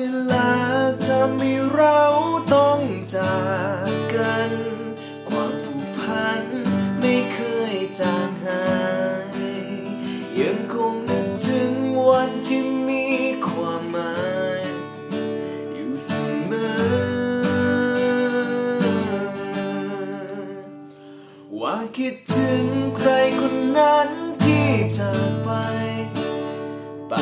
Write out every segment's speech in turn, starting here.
เวลาทำให้เราต้องจากกัน ความผูกพันไม่เคยจางหาย ยังคงนึกถึงวันที่มีความหมายอยู่เสมอ ว่าคิดถึงใครคนนั้นที่จากไป ไป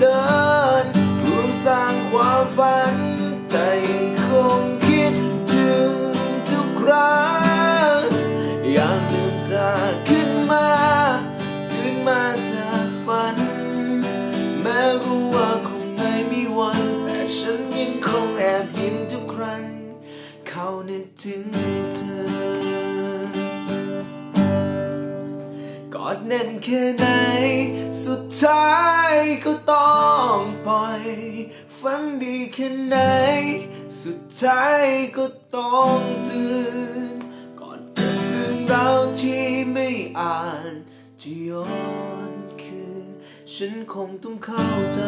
เดินรวมสร้างความฝันใจคงคิดถึงทุกครั้งอยากลืมตาขึ้นมา ขึ้นมาจากฝัน แม้รู้ว่าคงไม่มีวัน แต่ฉันยังคงแอบยิ้มทุกครั้ง เขานึกถึง แน่นแค่ไหน สุดท้ายก็ต้องปล่อย ฝันดีแค่ไหน สุดท้ายก็ต้องตื่น ก่อนเกิดเรื่องราวที่ไม่อ่านที่ย้อนคืน ฉันคงต้องเข้าใจ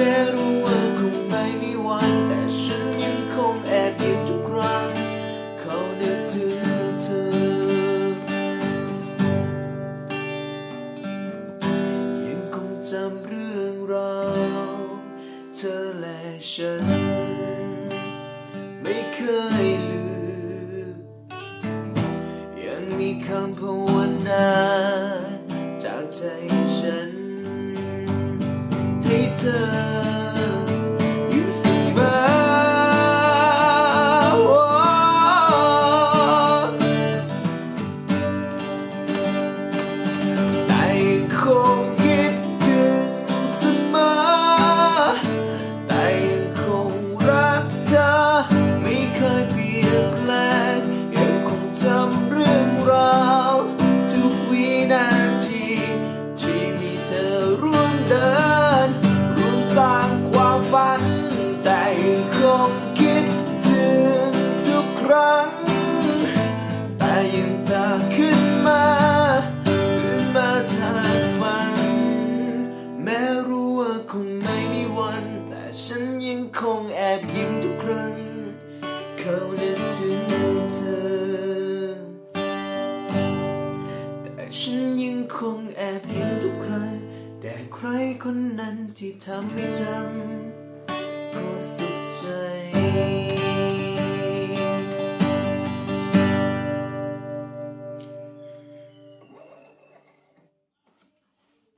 แม้รู้ว่าคงไม่มีวันแต่ฉันยังคงแอบยิ้มทุกครั้งเขานึกถึงเธอ ยังคงจำเรื่องราวเธอและฉัน ไม่เคยลืม ยังมีคำภาวนาจากใจฉัน ใงคงคิดถึงทุกครั้ง แต่ยังตาขึ้นมาตื่นมาจากฝัน แม้รู้ว่าคงไม่มีวัน แต่ฉันยังคงแอบยิ้มทุกครั้ง เขาเนึกถึงเธอ แต่ฉันยังคงแอบยิ้มทุกครั้งแต่ใครคนนั้นที่ทำให้จำ day.